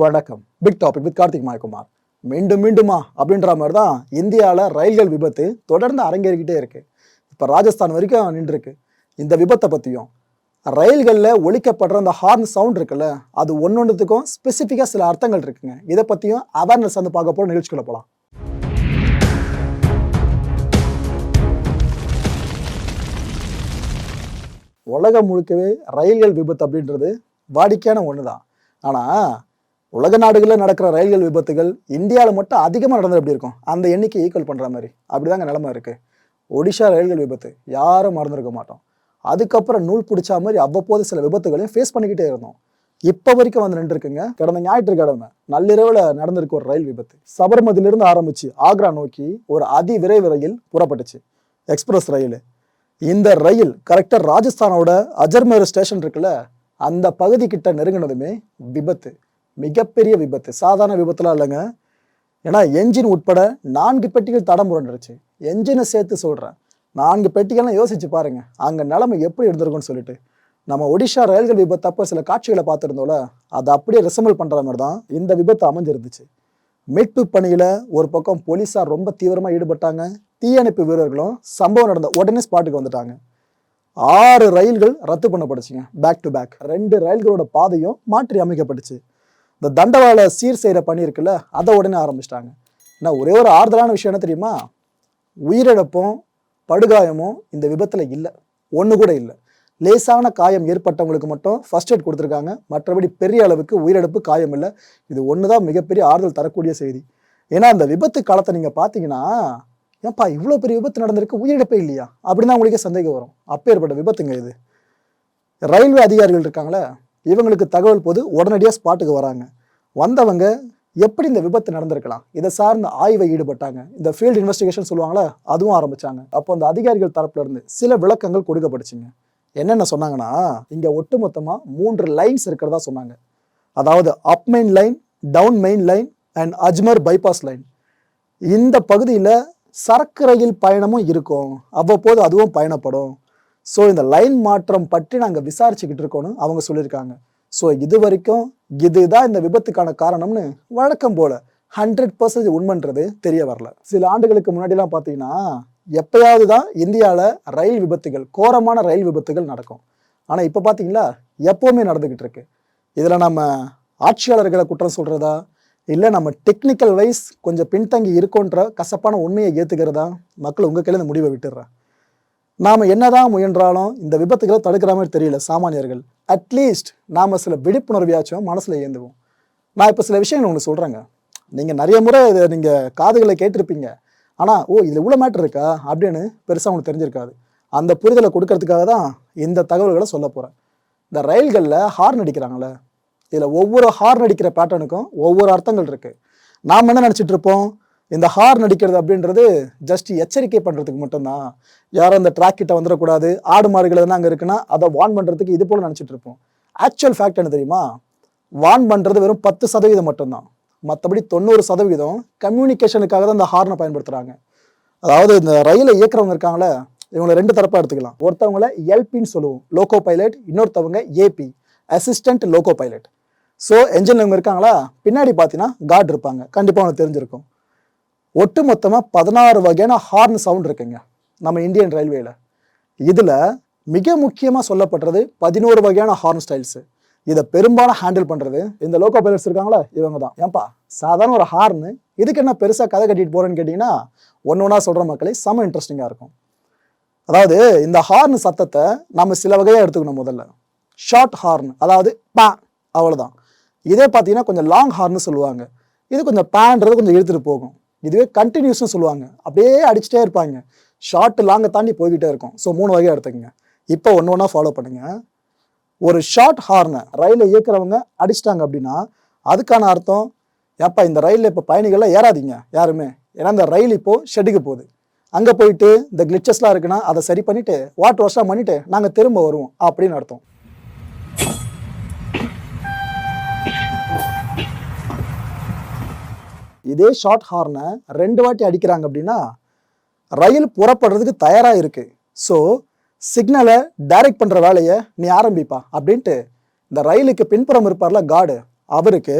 வணக்கம். Big topic with Karthik Mayakumar. மீண்டும் மீண்டுமா அப்படின்ற மாதிரி தான் இந்தியாவில் ரயில்கள் விபத்து தொடர்ந்து அரங்கேறிக்கிட்டே இருக்கு. இப்போ ராஜஸ்தான் வரைக்கும் நின்றுருக்கு. இந்த விபத்தை பற்றியும் ரயில்களில் ஒழிக்கப்படுற அந்த ஹார்ன் சவுண்ட் இருக்குல்ல அது ஒன்று ஒன்றுத்துக்கும் ஸ்பெசிஃபிக்காக சில அர்த்தங்கள் இருக்குங்க. இதை பற்றியும் அவேர்னஸ் வந்து பார்க்க போகிற நிகழ்ச்சிக்குள்ள போகலாம் உலகம் முழுக்கவே ரயில்கள் விபத்து அப்படின்றது வாடிக்கையான ஒன்று தான் ஆனால் உலக நாடுகளில் நடக்கிற ரயில்கள் விபத்துகள் இந்தியாவில் மட்டும் அதிகமாக நடந்தது எப்படி இருக்கும்? அந்த எண்ணிக்கை ஈக்குவல் பண்ணுற மாதிரி. அப்படிதாங்க நிலமை இருக்குது ஒடிஷா ரயில்கள் விபத்து. யாரும் மறந்துருக்க மாட்டோம். அதுக்கப்புறம் நூல் பிடிச்ச மாதிரி அவ்வப்போது சில விபத்துகளையும் ஃபேஸ் பண்ணிக்கிட்டே இருந்தோம். இப்போ வரைக்கும் வந்து நின்றுருக்குங்க கடந்த ஞாயிற்றுக்கிழமை நள்ளிரவில் நடந்திருக்கு ஒரு ரயில் விபத்து. சபர்மதியிலிருந்து ஆரம்பிச்சு ஆக்ரா நோக்கி ஒரு அதி விரைவு ரயில் புறப்பட்டுச்சு. எக்ஸ்பிரஸ் ரயில். இந்த ரயில் கரெக்டாக ராஜஸ்தானோட அஜர்மேர் ஸ்டேஷன் இருக்குல்ல அந்த பகுதி கிட்ட நெருங்கினதுமே விபத்து. மிகப்பெரிய விபத்து. சாதாரண விபத்துலாம் இல்லைங்க. ஏன்னா என்ஜின் உட்பட நான்கு பெட்டிகள் தடம் புரண்டுருச்சு என்ஜினை சேர்த்து சொல்கிறேன் நான்கு பெட்டிகள்லாம் யோசிச்சு பாருங்கள் அங்கே நிலமை எப்படி இருந்திருக்கும்னு சொல்லிட்டு. நம்ம ஒடிஷா ரயில்கள் விபத்தப்போ சில காட்சிகளை பார்த்துருந்தோம்ல அதை அப்படியே ரிசம்பிள் பண்ணுற மாதிரி தான் இந்த விபத்து அமைஞ்சிருந்துச்சு. மீட்பு பணியில் ஒரு பக்கம் போலீஸார் ரொம்ப தீவிரமாக ஈடுபட்டாங்க. தீயணைப்பு வீரர்களும் சம்பவம் நடந்த உடனே ஸ்பாட்டுக்கு வந்துட்டாங்க. ஆறு ரயில்கள் ரத்து பண்ணப்படுச்சுங்க பேக் டு பேக் ரெண்டு ரயில்களோட பாதையும் மாற்றி அமைக்கப்பட்டுச்சு. இந்த தண்டவாள சீர் செய்கிற பணி இருக்குல்ல அதை உடனே ஆரம்பிச்சிட்டாங்க. ஏன்னா ஒரே ஒரு ஆறுதலான விஷயம் என்ன தெரியுமா? உயிரிழப்பும் படுகாயமும் இந்த விபத்தில் இல்லை. ஒன்று கூட இல்லை. லேசான காயம் ஏற்பட்டவங்களுக்கு மட்டும் ஃபர்ஸ்ட் எய்ட் கொடுத்துருக்காங்க. மற்றபடி பெரிய அளவுக்கு உயிரிழப்பு காயம் இல்லை. இது ஒன்று தான் மிகப்பெரிய ஆறுதல் தரக்கூடிய செய்தி. ஏன்னா அந்த விபத்து காலத்தை நீங்கள் பார்த்தீங்கன்னா ஏன்ப்பா இவ்வளோ பெரிய விபத்து நடந்திருக்கு உயிரிழப்பே இல்லையா? அப்படின்னு தான் உங்களுக்கே சந்தேகம் வரும். அப்பேற்பட்ட விபத்துங்க இது. ரயில்வே அதிகாரிகள் இருக்காங்களே இவங்களுக்கு தகவல் போது உடனடியாக ஸ்பாட்டுக்கு வராங்க. வந்தவங்க எப்படி இந்த விபத்து நடந்திருக்கலாம்? இதை சார்ந்த ஆய்வை ஈடுபட்டாங்க. இந்த ஃபீல்டு இன்வெஸ்டிகேஷன் சொல்லுவாங்களே அதுவும் ஆரம்பித்தாங்க அப்போ அந்த அதிகாரிகள் தரப்புல இருந்து சில விளக்கங்கள் கொடுக்கப்பட்டுச்சுங்க. என்னென்ன சொன்னாங்கன்னா இங்கே ஒட்டுமொத்தமாக மூன்று லைன்ஸ் இருக்கிறதா சொன்னாங்க. அதாவது up main line down main line and Ajmer bypass line இந்த பகுதியில் சரக்கு ரயில் பயணமும் இருக்கும். அவ்வப்போது அதுவும் பயணப்படும். ஸோ இந்த லைன் மாற்றம் பற்றி நாங்கள் விசாரிச்சுக்கிட்டு இருக்கோன்னு அவங்க சொல்லியிருக்காங்க. ஸோ இது வரைக்கும் இதுதான் இந்த விபத்துக்கான காரணம்னு வழக்கம் போல ஹண்ட்ரட் பர்சன்டேஜ் உண்மைன்றது தெரிய வரல. சில ஆண்டுகளுக்கு முன்னாடிலாம் பார்த்தீங்கன்னா எப்பயாவது தான் இந்தியாவில் ரயில் விபத்துகள் கோரமான ரயில் விபத்துகள் நடக்கும். ஆனால் இப்போ பார்த்தீங்களா எப்போவுமே நடந்துக்கிட்டு இருக்கு. இதில் நம்ம ஆட்சியாளர்களை குற்றம் சொல்கிறதா இல்லை நம்ம டெக்னிக்கல் வைஸ் கொஞ்சம் பின்தங்கி இருக்கோன்ற கசப்பான உண்மையை ஏற்றுக்கிறதா மக்கள் உங்கள் கையில் இந்த முடிவை விட்டுடுறேன் நாம் என்னதான் முயன்றாலும் இந்த விபத்துகளை தடுக்கிற மாதிரி தெரியல சாமானியர்கள். அட்லீஸ்ட் நாம் சில விழிப்புணர்வையாச்சும் மனசில் ஏந்துவோம். நான் இப்போ சில விஷயங்கள் உங்களுக்கு சொல்கிறேங்க நீங்கள் நிறைய முறை இதை நீங்கள் காதுகளை கேட்டிருப்பீங்க. ஆனால் ஓ இதில் இவ்வளோ மேட்டர் இருக்கா? அப்படின்னு பெருசாக உங்களுக்கு தெரிஞ்சிருக்காது. அந்த புரிதலை கொடுக்கறதுக்காக தான் இந்த தகவல்களை சொல்ல போகிறேன் இந்த ரயில்களில் ஹார்ன் அடிக்கிறாங்களே இதில் ஒவ்வொரு ஹார்ன் அடிக்கிற பேட்டர்னுக்கும் ஒவ்வொரு அர்த்தங்கள் இருக்குது நாம் என்ன நினச்சிட்டு இருப்போம்? இந்த ஹார்ன் அடிக்கிறது அப்படின்றது ஜஸ்ட் எச்சரிக்கை பண்ணுறதுக்கு மட்டும்தான். யாரும் அந்த ட்ராக் கிட்ட வந்துடக்கூடாது. ஆடு மாடுகள் எதுனா அங்கே இருக்குன்னா அதை வான் பண்ணுறதுக்கு இது போல் நினச்சிட்டு இருப்போம். ஆக்சுவல் ஃபேக்ட் என்ன தெரியுமா? வான் பண்ணுறது வெறும் பத்து சதவீதம் மட்டும்தான். மற்றபடி தொண்ணூறு சதவீதம் கம்யூனிகேஷனுக்காக தான் இந்த ஹார்னை பயன்படுத்துகிறாங்க அதாவது இந்த ரயிலை இயக்குறவங்க இருக்காங்களே இவங்களை ரெண்டு தரப்பாக எடுத்துக்கலாம். ஒருத்தவங்கள எல்பின்னு சொல்லுவோம். லோகோ பைலட் இன்னொருத்தவங்க AP assistant loco pilot so engine இவங்க இருக்காங்களா? பின்னாடி பார்த்தீங்கன்னா கார்டு இருப்பாங்க. கண்டிப்பாக அவங்களுக்கு தெரிஞ்சிருக்கும். ஒட்டு மொத்தமாக பதினாறு வகையான ஹார்ன் சவுண்ட் இருக்குங்க நம்ம இந்தியன் ரயில்வேயில் இதில் மிக முக்கியமாக சொல்லப்படுறது பதினோரு வகையான ஹார்ன் ஸ்டைல்ஸு இதை பெரும்பாலும் ஹேண்டில் பண்ணுறது இந்த லோக்கோ பைலட்ஸ் இருக்காங்களா? இவங்க தான் ஏன்பா சாதாரண ஒரு ஹார்னு இதுக்கு என்ன பெருசாக கதை கட்டிட்டு போகிறேன்னு கேட்டிங்கன்னா ஒன்று ஒன்றா சொல்கிற மக்களே செம இன்ட்ரெஸ்டிங்காக இருக்கும். அதாவது இந்த ஹார்ன் சத்தத்தை நம்ம சில வகையாக எடுத்துக்கணும் முதல்ல. ஷார்ட் ஹார்ன் அதாவது பே அவ்வளோதான் இதே பார்த்தீங்கன்னா கொஞ்சம் லாங் ஹார்ன்னு சொல்லுவாங்க. இது கொஞ்சம் பேன்றது கொஞ்சம் இழுத்துட்டு போகும். இதுவே கண்டினியூஸ்னு சொல்லுவாங்க. அப்படியே அடிச்சுட்டே இருப்பாங்க. ஷார்ட் லாங்கை தாண்டி போய்கிட்டே இருக்கும். ஸோ மூணு வகையாக எடுத்துக்கங்க. இப்போ ஒன்று ஒன்றா ஃபாலோ பண்ணுங்க. ஒரு ஷார்ட் ஹார்னை ரயிலை இயக்குறவங்க அடிச்சிட்டாங்க அப்படின்னா அதுக்கான அர்த்தம் ஏப்பா இந்த ரயிலில் இப்போ பயணிகள்லாம் ஏறாதீங்க யாருமே. ஏன்னா இந்த ரயில் இப்போது ஷெட்டுக்கு போகுது. அங்கே போயிட்டு இந்த கிளிச்சஸ்லாம் இருக்குன்னா அதை சரி பண்ணிட்டு வாட்டர் வாஷ்லாம் பண்ணிவிட்டு நாங்கள் திரும்ப வருவோம் அப்படின்னு அர்த்தம். இதே ஷார்ட் ஹார்னை ரெண்டு வாட்டி அடிக்கிறாங்க அப்படின்னா ரயில் புறப்படுறதுக்கு தயாராக இருக்கு. ஸோ சிக்னலை டைரக்ட் பண்ணுற வேலையை நீ ஆரம்பிப்பா அப்படின்ட்டு இந்த ரயிலுக்கு பின்புறம் இருப்பார்ல காடு அவருக்கு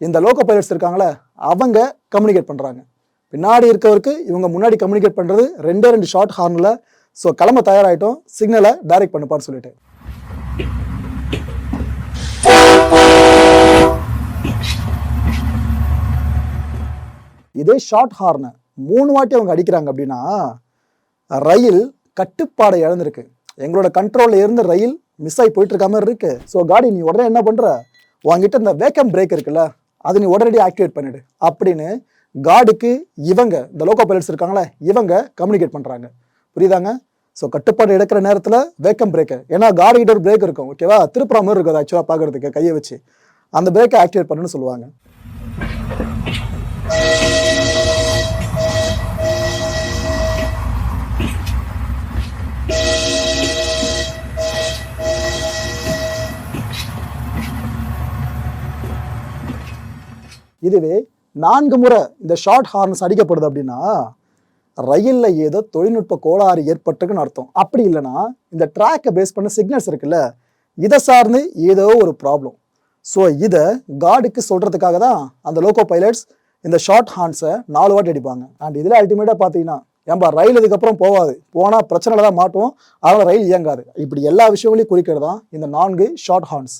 இந்த லோக்கோ பைலட்ஸ் இருக்காங்களே அவங்க கம்யூனிகேட் பண்ணுறாங்க பின்னாடி இருக்கவருக்கு இவங்க முன்னாடி கம்யூனிகேட் பண்ணுறது ரெண்டே ரெண்டு ஷார்ட் ஹார்னில் ஸோ கிளம்ப தயாராகிட்டோம் சிக்னலை டைரக்ட் பண்ணுப்பான்னு சொல்லிட்டு. இதே ஷார்ட் ஹார்னை மூணு வாட்டி அவங்க அடிக்கிறாங்க அப்படின்னா ரயில் கட்டுப்பாடை இழந்திருக்கு. எங்களோட கண்ட்ரோலில் இருந்து ரயில் மிஸ் ஆகி போயிட்டு இருக்க மாதிரி இருக்கு. ஸோ காடி நீ உடனே என்ன பண்ணுற உங்ககிட்ட இந்த வேக்கம் பிரேக் இருக்குல்ல அது நீ உடனடி ஆக்டிவேட் பண்ணிடு அப்படின்னு காடுக்கு இவங்க இந்த லோக்கோ பைலட்ஸ் இருக்காங்களே இவங்க கம்யூனிகேட் பண்ணுறாங்க புரியுதாங்க? ஸோ கட்டுப்பாடு எடுக்கிற நேரத்தில் வேக்கம் பிரேக்கு ஏன்னா காடு கிட்ட ஒரு பிரேக் இருக்கும் ஓகேவா திருப்புற மாதிரி இருக்கும் ஆக்சுவலாக பார்க்குறதுக்கு கையை வச்சு. அந்த பிரேக்கை ஆக்டிவேட் பண்ணுன்னு சொல்லுவாங்க. இதுவே நான்கு முறை இந்த ஷார்ட் ஹார்ன்ஸ் அடிக்கப்படுது அப்படின்னா ரயிலில் ஏதோ தொழில்நுட்ப கோளாறு ஏற்பட்டிருக்குன்னு அர்த்தம். அப்படி இல்லைன்னா இந்த ட்ராக்கை பேஸ் பண்ண சிக்னல்ஸ் இருக்குல்ல இதை சார்ந்து ஏதோ ஒரு ப்ராப்ளம் ஸோ இதை காடுக்கு சொல்கிறதுக்காக தான் அந்த லோக்கோ பைலட்ஸ் இந்த ஷார்ட் ஹார்ன்ஸை நாலு வாட்டி அடிப்பாங்க. அண்ட் இதில் அல்டிமேட்டாக பார்த்தீங்கன்னா ஏன்பா ரயில் இதுக்கப்புறம் போகாது போனால் பிரச்சனையில் தான் மாட்டோம் அதனால் ரயில் இயங்காது. இப்படி எல்லா விஷயங்களையும் குறிக்கிறது தான் இந்த நான்கு ஷார்ட் ஹார்ன்ஸ்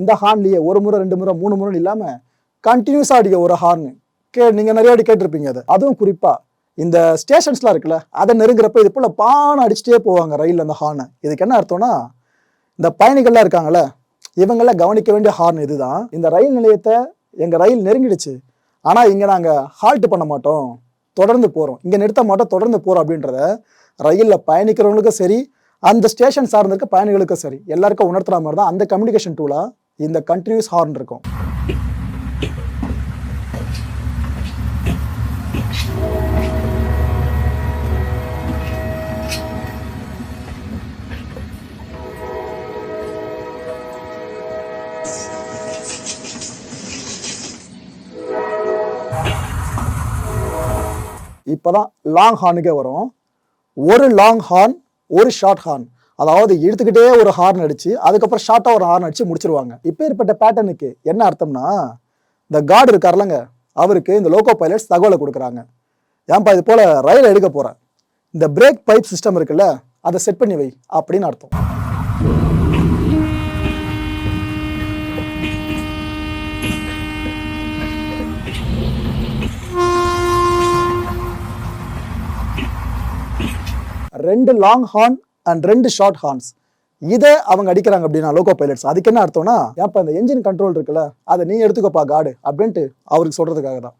இந்த ஹார்ன்லயே ஒரு முறை ரெண்டு முறை மூணு முறை இல்லாம கண்டினியூஸாக அடிக்க ஒரு ஹார்னு கே நீங்க நிறைய அடி கேட்டிருப்பீங்க அது. அதுவும் குறிப்பா இந்த ஸ்டேஷன்ஸ்லாம் இருக்குல்ல அதை நெருங்குறப்ப இது போல பானை அடிச்சுட்டே போவாங்க ரயிலில் அந்த ஹார்னை இதுக்கு என்ன அர்த்தம்னா இந்த பயணிகள்லாம் இருக்காங்கல்ல இவங்கள கவனிக்க வேண்டிய ஹார்ன் இதுதான். இந்த ரயில் நிலையத்தை எங்க ரயில் நெருங்கிடுச்சு. ஆனா இங்க நாங்க ஹால்ட் பண்ண மாட்டோம். தொடர்ந்து போறோம். இங்க நிறுத்த மாட்டோம் தொடர்ந்து போறோம் அப்படின்றத ரயில்ல பயணிக்கிறவங்களுக்கும் சரி அந்த ஸ்டேஷன் சார்ந்திருக்க பயணிகளுக்கும் சரி எல்லாருக்கும் உணர்த்துற மாதிரி தான் அந்த கம்யூனிகேஷன் டூலா இந்த கண்டினியூஸ் ஹார்ன் இருக்கும். இப்போதான் லாங் ஹார்னுக்கே வரும். ஒரு லாங் ஹார்ன் ஒரு ஷார்ட் ஹார்ன் அதாவது இழுத்துக்கிட்டே ஒரு ஹார்ன் அடிச்சு அதுக்கப்புறம் ஷார்ட்டாக ஒரு ஹார்ன் அடிச்சு முடிச்சிருவாங்க. இப்போ ஏற்பட்ட பேட்டர்னுக்கு என்ன அர்த்தம்னா இந்த கார்டு இருக்கார்லங்க அவருக்கு இந்த லோக்கோ பைலட்ஸ் தகவலை கொடுக்குறாங்க. ஏன்பா இது போல ரயில் எடுக்க போறேன் இந்த பிரேக் பைப் சிஸ்டம் இருக்குல்ல அதை செட் பண்ணி வை அப்படின்னு அர்த்தம். ரெண்டு லாங் ஹார்ன் அண்ட் ரெண்டு ஷார்ட் ஹார்ன்ஸ் இதை அவங்க அடிக்கிறாங்க அப்படின்னா லோகோ பைலட்ஸ் அதுக்கு என்ன அர்த்தம்னா ஏப்பா இந்த என்ஜின் கண்ட்ரோல் இருக்குல்ல அதை நீ எடுத்துக்கோப்பா காடு அப்படின்ட்டு அவருக்கு சொல்றதுக்காக தான்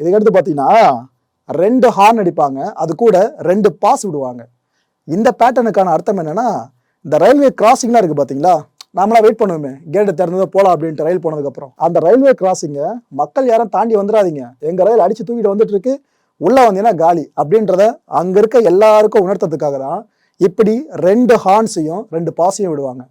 இதுக்கடுத்து பார்த்தீங்கன்னா ரெண்டு ஹார்ன் அடிப்பாங்க. அது கூட ரெண்டு பாஸ் விடுவாங்க. இந்த பேட்டர்னுக்கான அர்த்தம் என்னென்னா இந்த ரயில்வே கிராசிங்லாம் இருக்குது பார்த்தீங்களா? நாமளாக வெயிட் பண்ணுவோமே. கேட்டு திறந்ததை போகலாம் அப்படின்ட்டு ரயில் போனதுக்கப்புறம். அந்த ரயில்வே கிராசிங்கை மக்கள் யாரும் தாண்டி வந்துடாதீங்க எங்கள் ரயில் அடித்து தூக்கிட்டு வந்துட்டு இருக்கு உள்ளே வந்தீங்கன்னா காலி. அப்படின்றத அங்கே இருக்க எல்லாருக்கும் உணர்த்ததுக்காக தான் இப்படி ரெண்டு ஹார்ன்ஸையும் ரெண்டு பாஸையும் விடுவாங்க.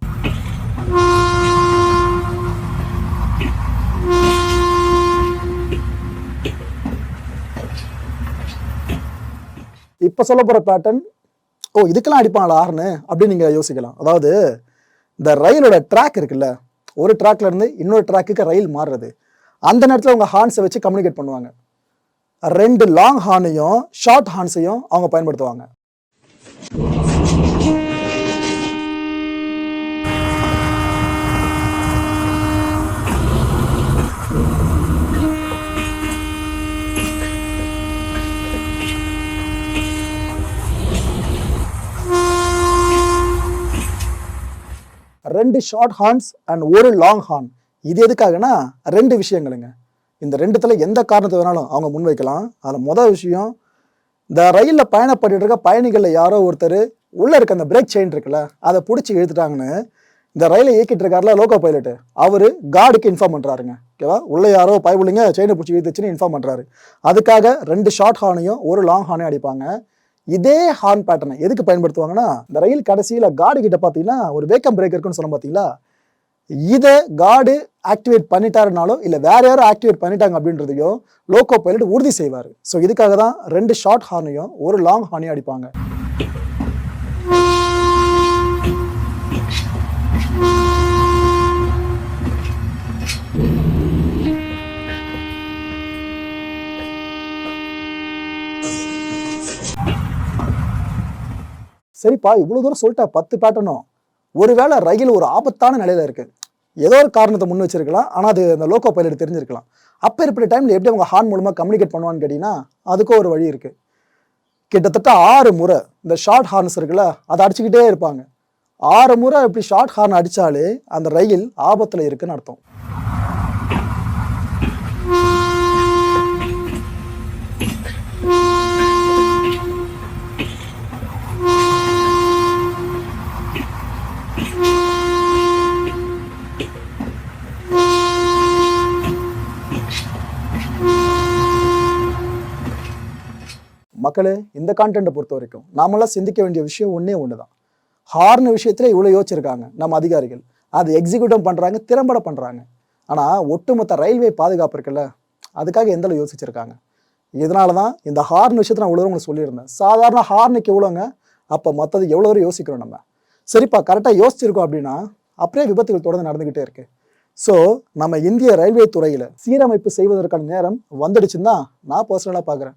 இப்போ சொல்ல போகிற பேட்டர்ன் ஓ இதுக்கெல்லாம் அடிப்பாங்களா ஆர்னு அப்படின்னு நீங்கள் யோசிக்கலாம். அதாவது இந்த ரயிலோட ட்ராக் இருக்குல்ல ஒரு ட்ராக்லேருந்து இன்னொரு ட்ராக்குக்கு ரயில் மாறுறது. அந்த நேரத்தில் அவங்க ஹார்ன்ஸை வச்சு கம்யூனிகேட் பண்ணுவாங்க. ரெண்டு லாங் ஹார்னையும் ஷார்ட் ஹார்ன்ஸையும் அவங்க பயன்படுத்துவாங்க. ரெண்டு ஷார்ட் ஹார்ன்ஸ் அண்ட் ஒரு லாங் ஹார்ன் இது எதுக்காகனா ரெண்டு விஷயங்களுங்க. இந்த ரெண்டுத்துல எந்த காரணத்தை வேணாலும் அவங்க முன்வைக்கலாம். அதில் முதல் விஷயம் இந்த ரயிலில் பயணப்பட்டு இருக்க பயணிகளில் யாரோ ஒருத்தர் உள்ளே இருக்க அந்த பிரேக் செயின் இருக்குல்ல அதை பிடிச்சி இழுத்துட்டாங்கன்னு இந்த ரயிலை இயக்கிட்டு இருக்காருல லோகோ பைலட்டு அவர் கார்டுக்கு இன்ஃபார்ம் பண்ணுறாருங்க ஓகேவா? உள்ளே யாரோ பயபுள்ளிங்க செயினை பிடிச்சி இழுத்துச்சுன்னு இன்ஃபார்ம் பண்ணுறாரு அதுக்காக ரெண்டு ஷார்ட் ஹார்னையும் ஒரு லாங் ஹார்னையும் அடிப்பாங்க. இதே ஹார்ன் பேட்டர்னை எதுக்கு பயன்படுத்துவாங்கன்னா இந்த ரயில் கடைசியில் கார்டு கிட்ட பார்த்தீங்கன்னா ஒரு வேக்கம் பிரேக் இருக்குன்னு சொன்ன பார்த்தீங்களா? இதை கார்டு ஆக்டிவேட் பண்ணிட்டாருனாலோ இல்லை வேற யாரும் ஆக்டிவேட் பண்ணிட்டாங்க அப்படின்றதையோ லோகோ பைலட் உறுதி செய்வார். ஸோ இதுக்காக தான் ரெண்டு ஷார்ட் ஹார்னையும் ஒரு லாங் ஹார்னையும் அடிப்பாங்க. சரிப்பா இவ்வளோ தூரம் சொல்லிட்டேன் பத்து பேட்டனும் ஒருவேளை ரயில் ஒரு ஆபத்தான நிலையில் இருக்குது ஏதோ ஒரு காரணத்தை முன் வச்சிருக்கலாம். ஆனால் அது அந்த லோக்கோ பைலட் தெரிஞ்சிருக்கலாம். அப்போ இருக்கிற டைமில் எப்படி அவங்க ஹார்ன் மூலமாக கம்யூனிகேட் பண்ணுவான்னு கேட்டிங்கன்னா அதுக்கும் ஒரு வழி இருக்குது கிட்டத்தட்ட ஆறு முறை இந்த ஷார்ட் ஹார்ன்ஸ் இருக்குல்ல அதை அடிச்சுக்கிட்டே இருப்பாங்க. ஆறு முறை இப்படி ஷார்ட் ஹார்ன் அடித்தாலே அந்த ரயில் ஆபத்தில் இருக்குன்னு அர்த்தம். மக்களே இந்த கான்டென்ட்டை பொறுத்த வரைக்கும் நாமெல்லாம் சிந்திக்க வேண்டிய விஷயம் ஒன்றே ஒன்று தான் ஹார்ன் விஷயத்தில் இவ்வளோ யோசிச்சிருக்காங்க நம்ம அதிகாரிகள். அது எக்ஸிக்யூட்டும் பண்ணுறாங்க திறம்பட பண்ணுறாங்க ஆனால் ஒட்டுமொத்த ரயில்வே பாதுகாப்பு இருக்குல்ல அதுக்காக எந்த அளவு யோசிச்சிருக்காங்க? இதனால தான் இந்த ஹார்ன் விஷயத்தை நான் இவ்வளோ உங்களுக்கு சொல்லியிருந்தேன். சாதாரண ஹார்னுக்கு எவ்வளோங்க அப்போ மற்றது எவ்வளோ தூரம் யோசிக்கிறோம் நம்ம? சரிப்பா கரெக்டாக யோசிச்சிருக்கோம் அப்படின்னா அப்படியே விபத்துகள் தொடர்ந்து நடந்துக்கிட்டே இருக்கு. ஸோ நம்ம இந்திய ரயில்வே துறையில் சீரமைப்பு செய்வதற்கான நேரம் வந்துடுச்சுன்னு தான் நான் பர்சனலாக பார்க்குறேன்.